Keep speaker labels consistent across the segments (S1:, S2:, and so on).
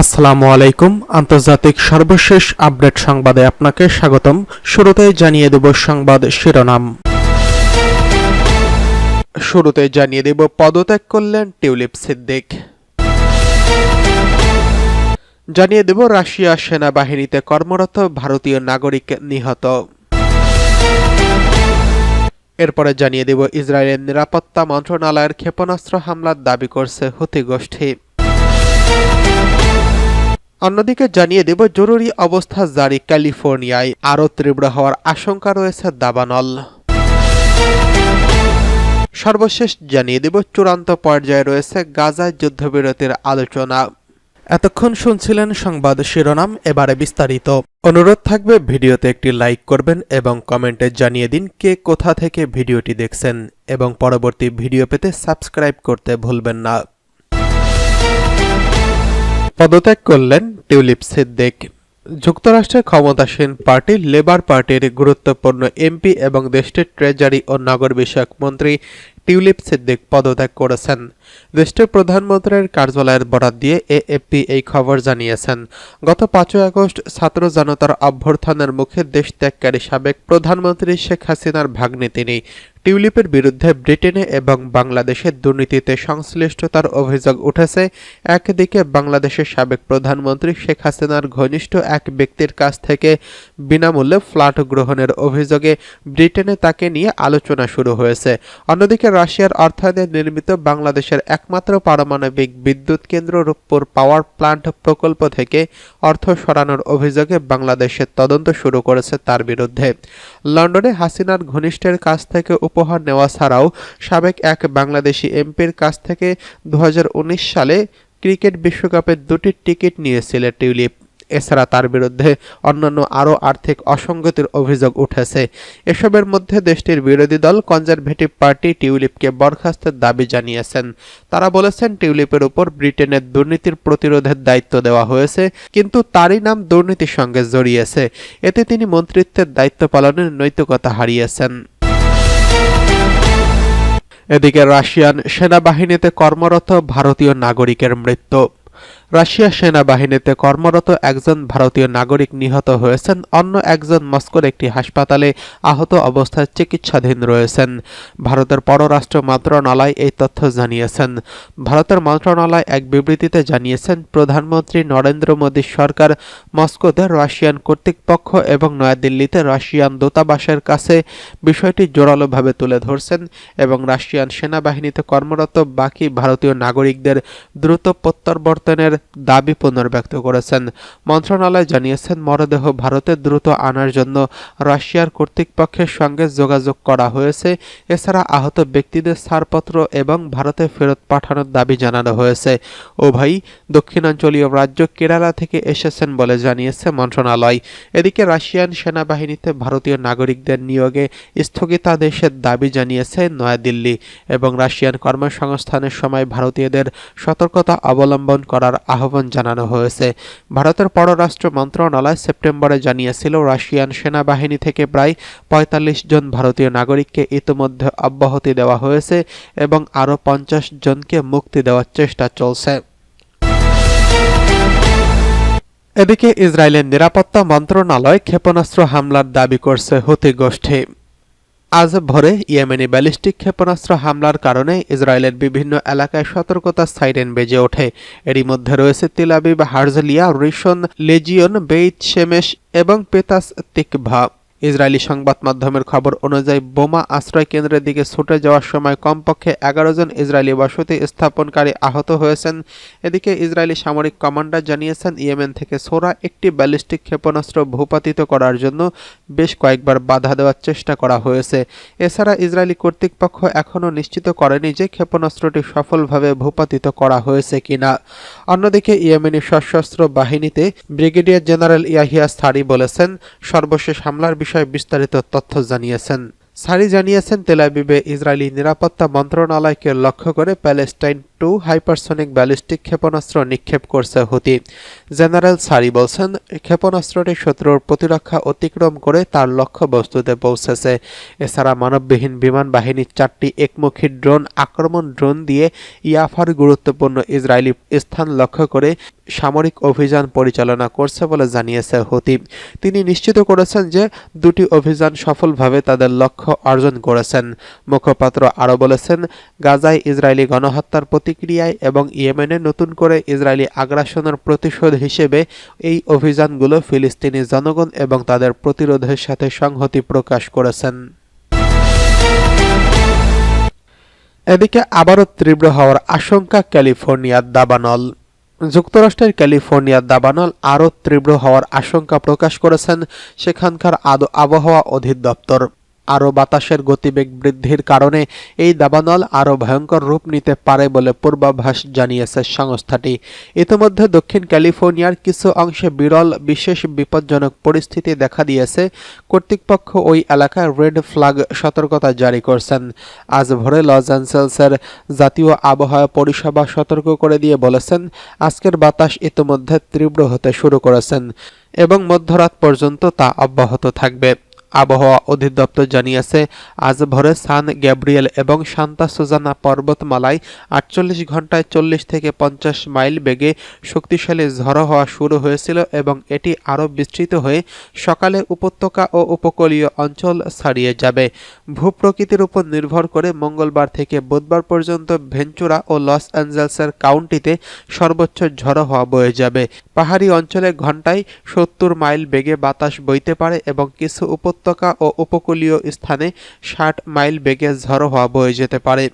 S1: আসসালামু আলাইকুম। আন্তর্জাতিক সর্বশেষ আপডেট সংবাদে আপনাকে স্বাগতম। শুরুতে জানিয়ে দেব সংবাদ শিরোনাম। শুরুতে জানিয়ে দেব পদত্যাগ করলেন টিউলিপ সিদ্দিক। জানিয়ে দেব রাশিয়া সেনাবাহিনীতে কর্মরত ভারতীয় নাগরিক নিহত। এরপরে জানিয়ে দেব, ইসরায়েলের নিরাপত্তা মন্ত্রণালয়ের ক্ষেপণাস্ত্র হামলার দাবি করছে হুতি গোষ্ঠী। অন্যদিকে জানিয়ে দেব, জরুরি অবস্থা জারি ক্যালিফোর্নিয়ায়। আরও তীব্র হওয়ার আশঙ্কা রয়েছে দাবানল। সর্বশেষ জানিয়ে দেব, চূড়ান্ত পর্যায়ে রয়েছে গাজায় যুদ্ধবিরতির আলোচনা। এতক্ষণ শুনছিলেন সংবাদ শিরোনাম, এবারে বিস্তারিত। অনুরোধ থাকবে ভিডিওতে একটি লাইক করবেন এবং কমেন্টে জানিয়ে দিন কে কোথা থেকে ভিডিওটি দেখছেন, এবং পরবর্তী ভিডিও পেতে সাবস্ক্রাইব করতে ভুলবেন না। পদত্যাগ করলেন টিউলিপ সিদ্দিক। যুক্তরাষ্ট্রের ক্ষমতাসীন পার্টি, লেবার পার্টির গুরুত্বপূর্ণ এমপি এবং দেশটির ট্রেজারি ও নগর বিষয়ক মন্ত্রী টিউলিপ সিদ্দিক পদত্যাগ করেছেন। দেশটির প্রধানমন্ত্রীর কার্যালয়ের বরাত দিয়ে এএফপি এই খবর জানিয়েছেন। গত পাঁচই আগস্ট ছাত্র জনতার অভ্যর্থনের মুখে দেশ ত্যাগকারী সাবেক প্রধানমন্ত্রী শেখ হাসিনার ভাগ্নে তিনি টিউলিপের বিরুদ্ধে ব্রিটেনে এবং বাংলাদেশে দুর্নীতিতে সংশ্লিষ্টতার অভিযোগ উঠেছে। একদিকে বাংলাদেশের সাবেক প্রধানমন্ত্রী শেখ হাসিনার ঘনিষ্ঠ এক ব্যক্তির কাছ থেকে বিনামূল্যে ফ্ল্যাট গ্রহণের অভিযোগে ব্রিটেনে তাকে নিয়ে আলোচনা শুরু হয়েছে। অন্যদিকে রাশিয়ার অর্থায়নে নির্মিত বাংলাদেশের একমাত্র পারমাণবিক বিদ্যুৎ কেন্দ্র রূপপুর পাওয়ার প্ল্যান্ট প্রকল্প থেকে অর্থ সরানোর অভিযোগে বাংলাদেশের তদন্ত শুরু করেছে তার বিরুদ্ধে। লন্ডনে হাসিনার ঘনিষ্ঠের কাছ থেকে উপহার নেওয়া ছাড়াও সাবেক এক বাংলাদেশি এমপির কাছ থেকে দু হাজার উনিশ সালে ক্রিকেট বিশ্বকাপের দুটি টিকিট নিয়েছিল টিউলিপ। এছাড়া তার বিরুদ্ধে অন্যান্য আরও আর্থিক অসঙ্গতির অভিযোগ উঠেছে। এসবের মধ্যে দেশটির বিরোধী দল কনজারভেটিভ পার্টি টিউলিপকে বরখাস্তের দাবি জানিয়েছেন। তারা বলেছেন টিউলিপের উপর ব্রিটেনের দুর্নীতির প্রতিরোধের দায়িত্ব দেওয়া হয়েছে, কিন্তু তারই নাম দুর্নীতির সঙ্গে জড়িয়েছে। এতে তিনি মন্ত্রিত্বের দায়িত্ব পালনের নৈতিকতা হারিয়েছেন। এদিকে রাশিয়ান সেনাবাহিনীতে কর্মরত ভারতীয় নাগরিকের মৃত্যু। রাশিয়া সেনাবাহিনীতে কর্মরত একজন ভারতীয় নাগরিক নিহত হয়েছেন। অন্য একজন মস্কোর একটি হাসপাতালে আহত অবস্থায় চিকিৎসাধীন রয়েছেন। ভারতের পররাষ্ট্র মন্ত্রণালয় এই তথ্য জানিয়েছেন। ভারতের মন্ত্রণালয় এক বিবৃতিতে জানিয়েছেন, প্রধানমন্ত্রী নরেন্দ্র মোদী সরকার মস্কোতে রাশিয়ান কর্তৃপক্ষ এবং নয়াদিল্লিতে রাশিয়ান দূতাবাসের কাছে বিষয়টি জোরালোভাবে তুলে ধরছেন এবং রাশিয়ান সেনাবাহিনীতে কর্মরত বাকি ভারতীয় নাগরিকদের দ্রুত প্রত্যাবর্তনের দাবি পুনর্ব্যক্ত করেছেন। মন্ত্রণালয় জানিয়েছেন, মরদেহ ভারতে দ্রুত আনার জন্য রাশিয়ার কর্তৃপক্ষের সঙ্গে যোগাযোগ করা হয়েছে। এছাড়া আহত ব্যক্তিদের ছাড়পত্র এবং ভারতে ফেরত পাঠানোর দাবি জানানো হয়েছে। উভয়ই দক্ষিণাঞ্চলীয় রাজ্য কেরালা থেকে এসেছেন বলে জানিয়েছে মন্ত্রণালয়। এদিকে রাশিয়ান সেনাবাহিনীতে ভারতীয় নাগরিকদের নিয়োগে স্থগিতাদেশের দাবি জানিয়েছে নয়াদিল্লি এবং রাশিয়ান কর্মসংস্থানের সময় ভারতীয়দের সতর্কতা অবলম্বন করার আহ্বান জানানো হয়েছে। ভারতের পররাষ্ট্র মন্ত্রণালয় সেপ্টেম্বরে জানিয়েছিল, রাশিয়ান সেনাবাহিনী থেকে প্রায় পঁয়তাল্লিশ জন ভারতীয় নাগরিককে ইতোমধ্যে অব্যাহতি দেওয়া হয়েছে এবং আরও পঞ্চাশ জনকে মুক্তি দেওয়ার চেষ্টা চলছে। এদিকে ইসরায়েলের নিরাপত্তা মন্ত্রণালয় ক্ষেপণাস্ত্র হামলার দাবি করছে হুতি গোষ্ঠী। আজ ভোরে ইয়েমেনি ব্যালিস্টিক ক্ষেপণাস্ত্র হামলার কারণে ইসরায়েলের বিভিন্ন এলাকায় সতর্কতা সাইরেন বেজে ওঠে। এরই মধ্যে রয়েছে তিলাবিব হার্জলিয়া, রিশন, লেজিয়ন, বেইত, শেমেশ এবং পেতাস তিকভা। ইসরায়েলি সংবাদ মাধ্যমের খবর অনুযায়ী, বোমা আশ্রয় কেন্দ্রের দিকে ছুটে যাওয়ার সময় কমপক্ষে এগারো জন ইসরায়েলি বসতি স্থাপনকারী আহত হয়েছেন। এদিকে ইসরায়েলি সামরিক কমান্ডার জানিয়েছেন, ইয়েমেন থেকে সোরা একটি ব্যালিস্টিক ক্ষেপণাস্ত্র ভূপাতিত করার জন্য বেশ কয়েকবার বাধা দেওয়ার চেষ্টা করা হয়েছে। এছাড়া ইসরায়েলি কর্তৃপক্ষ এখনও নিশ্চিত করেনি যে ক্ষেপণাস্ত্রটি সফলভাবে ভূপাতিত করা হয়েছে কিনা। অন্যদিকে, ইয়েমেনি সশস্ত্র বাহিনীতে ব্রিগেডিয়ার জেনারেল ইয়াহিয়া সারি বলেছেন, সর্বশেষ হামলার বিষয়ে বিস্তারিত তথ্য জানিয়েছেন। সারি জানিয়েছেন তেলাবিবে ইসরায়েলি নিরাপত্তা মন্ত্রণালয়কে লক্ষ্য করে প্যালেস্টাইন টু হাইপারসনিক ব্যালিস্টিক ক্ষেপণাস্ত্র নিক্ষেপ করছে হুতি। জেনারেল সারি বলছেন, ক্ষেপণাস্ত্রটি শত্রুর প্রতিরক্ষা অতিক্রম করে তার লক্ষ্য বস্তুতে পৌঁছেছে। এছাড়া মানববিহীন বিমান বাহিনীর চারটি একমুখী ড্রোন, আক্রমণ ড্রোন দিয়ে ইয়াফার গুরুত্বপূর্ণ ইসরায়েলি স্থান লক্ষ্য করে সামরিক অভিযান পরিচালনা করছে বলে জানিয়েছে হুতি। তিনি নিশ্চিত করেছেন যে দুটি অভিযান সফলভাবে তাদের লক্ষ্য অর্জন করেছেন। মুখপাত্র আরও বলেছেন, গাজায় ইসরায়েলি গণহত্যার প্রতিক্রিয়ায় এবং ইয়েমেনে নতুন করে ইসরায়েলি আগ্রাসনের প্রতিশোধ হিসেবে এই অভিযানগুলো ফিলিস্তিনি জনগণ এবং তাদের প্রতিরোধের সাথে সংহতি প্রকাশ করেছেন। এদিকে আবারও তীব্র হওয়ার আশঙ্কা ক্যালিফোর্নিয়ার দাবানল। যুক্তরাষ্ট্রের ক্যালিফোর্নিয়ার দাবানল আরও তীব্র হওয়ার আশঙ্কা প্রকাশ করেছেন সেখানকার আদো আবহাওয়া অধিদপ্তর। আরও বাতাসের গতিবেগ বৃদ্ধির কারণে এই দাবানল আরও ভয়ঙ্কর রূপ নিতে পারে বলে পূর্বাভাস জানিয়েছে সংস্থাটি। ইতিমধ্যে দক্ষিণ ক্যালিফোর্নিয়ার কিছু অংশে বিরল, বিশেষ বিপজ্জনক পরিস্থিতি দেখা দিয়েছে। কর্তৃপক্ষ ওই এলাকায় রেড ফ্ল্যাগ সতর্কতা জারি করছেন। আজ ভোরে লস অ্যাঞ্জেলসের জাতীয় আবহাওয়া পরিষেবা সতর্ক করে দিয়ে বলেছেন, আজকের বাতাস ইতিমধ্যে তীব্র হতে শুরু করেছেন এবং মধ্যরাত পর্যন্ত তা অব্যাহত থাকবে। আবহাওয়া অধিদপ্তর জানিয়েছে, আজ ভোরে সান গ্যাব্রিয়েল এবং সান্তা সুজানা পর্বতমালায় আটচল্লিশ ঘন্টায় চল্লিশ থেকে পঞ্চাশ মাইল বেগে শক্তিশালী ঝড়ো হওয়া শুরু হয়েছিল এবং এটি আরও বিস্তৃত হয়ে সকালে উপত্যকা ও উপকূলীয় অঞ্চল ছাড়িয়ে যাবে। ভূপ্রকৃতির উপর নির্ভর করে মঙ্গলবার থেকে বুধবার পর্যন্ত ভেঞ্চুরা ও লস অ্যাঞ্জেলসের কাউন্টিতে সর্বোচ্চ ঝড়ো হওয়া বয়ে যাবে। পাহাড়ি অঞ্চলে ঘন্টায় সত্তর মাইল বেগে বাতাস বইতে পারে এবং কিছু উপত্যকা ও উপকূলীয় স্থানে ষাট মাইল বেগে ঝড়ো হওয়া বয়ে যেতে পারে।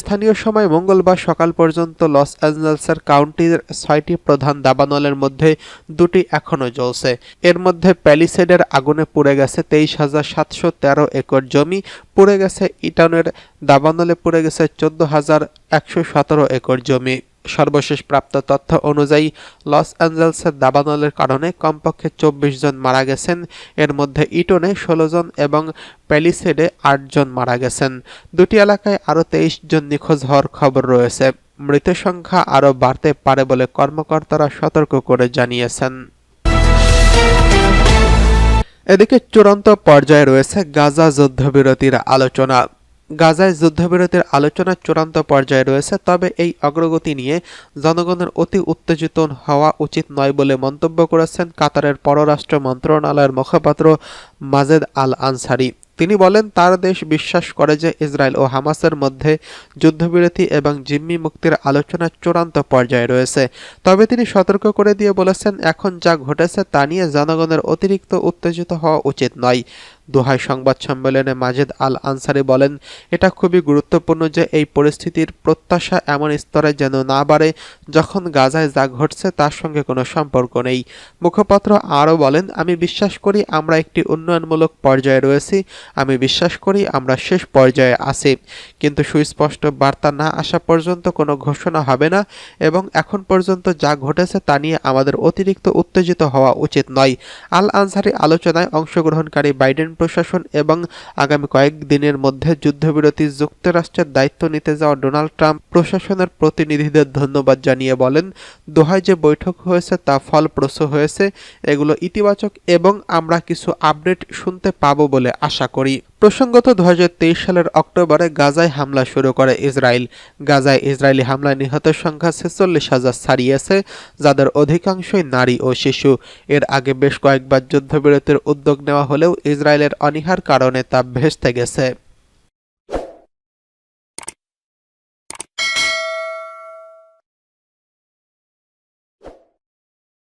S1: স্থানীয় সময় মঙ্গলবার সকাল পর্যন্ত লস অ্যাঞ্জেলসের কাউন্টির ছয়টি প্রধান দাবানলের মধ্যে দুটি এখনও জ্বলছে। এর মধ্যে প্যালিসেডের আগুনে পুড়ে গেছে তেইশ হাজার সাতশো তেরো একর জমি, পুড়ে গেছে ইটানের দাবানলে পুড়ে গেছে চোদ্দ হাজার একশো সতেরো একর জমি। সর্বশেষ প্রাপ্ত তথ্য অনুযায়ী, লস অ্যাঞ্জেলসের দাবানলের কারণে কমপক্ষে চব্বিশ জন মারা গেছেন। এর মধ্যে ইটনে ষোলো জন এবং প্যালিসেডে আট জন মারা গেছেন। দুটি এলাকায় আরও তেইশ জন নিখোঁজ হওয়ার খবর রয়েছে। মৃতের সংখ্যা আরও বাড়তে পারে বলে কর্মকর্তারা সতর্ক করে জানিয়েছেন। এদিকে চূড়ান্ত পর্যায়ে রয়েছে গাজা যুদ্ধবিরতির আলোচনা। গাজায় যুদ্ধবিরতির আলোচনা চূড়ান্ত পর্যায়ে রয়েছে, তবে এই অগ্রগতি নিয়ে জনগণের অতি উত্তেজিত হওয়া উচিত নয় বলে মন্তব্য করেছেন কাতারের পররাষ্ট্র মন্ত্রণালয়ের মুখপাত্র মাজেদ আল আনসারি তিনি বলেন, তার দেশ বিশ্বাস করে যে ইসরায়েল ও হামাসের মধ্যে যুদ্ধবিরতি এবং জিম্মি মুক্তির আলোচনা চূড়ান্ত পর্যায়ে রয়েছে। তবে তিনি সতর্ক করে দিয়ে বলেছেন, এখন যা ঘটেছে তা নিয়ে জনগণের অতিরিক্ত উত্তেজিত হওয়া উচিত নয়। দোহাই সংবাদ সম্মেলনে মাজেদ আল আনসারি বলেন, এটা খুবই গুরুত্বপূর্ণ যে এই পরিস্থিতির প্রত্যাশা এমন স্তরে যেন না বাড়ে, যখন গাজায় যা ঘটছে তার সঙ্গে কোনো সম্পর্ক নেই। মুখপাত্র আরও বলেন, আমি বিশ্বাস করি আমরা একটি উন্নয়নমূলক পর্যায়ে রয়েছি আমি বিশ্বাস করি আমরা শেষ পর্যায়ে আছি। কিন্তু সুস্পষ্ট বার্তা না আসা পর্যন্ত কোনো ঘোষণা হবে না এবং এখন পর্যন্ত যা ঘটেছে তা নিয়ে আমাদের অতিরিক্ত উত্তেজিত হওয়া উচিত নয়। আল আনসারি আলোচনায় অংশগ্রহণকারী বাইডেন প্রশাসন এবং আগামী কয়েক দিনের মধ্যে যুদ্ধবিরতি যুক্তরাষ্ট্রের দায়িত্ব নিতে যাওয়া ডোনাল্ড ট্রাম্প প্রশাসনের প্রতিনিধিদের ধন্যবাদ জানিয়ে বলেন, দোহায় যে বৈঠক হয়েছে তা ফলপ্রসূ হয়েছে, এগুলো ইতিবাচক এবং আমরা কিছু আপডেট শুনতে পাবো বলে আশা করি। প্রসঙ্গত দু হাজার তেইশ সালের অক্টোবরে গাজায় হামলা শুরু করে ইসরায়েল। গাজায় ইসরায়েলি হামলায় নিহতের সংখ্যা ছেচল্লিশ হাজার ছাড়িয়েছে, যাদের অধিকাংশই নারী ও শিশু। এর আগে বেশ কয়েকবার যুদ্ধবিরতির উদ্যোগ নেওয়া হলেও ইসরায়েলের অনীহার কারণে তা ভেস্তে গেছে।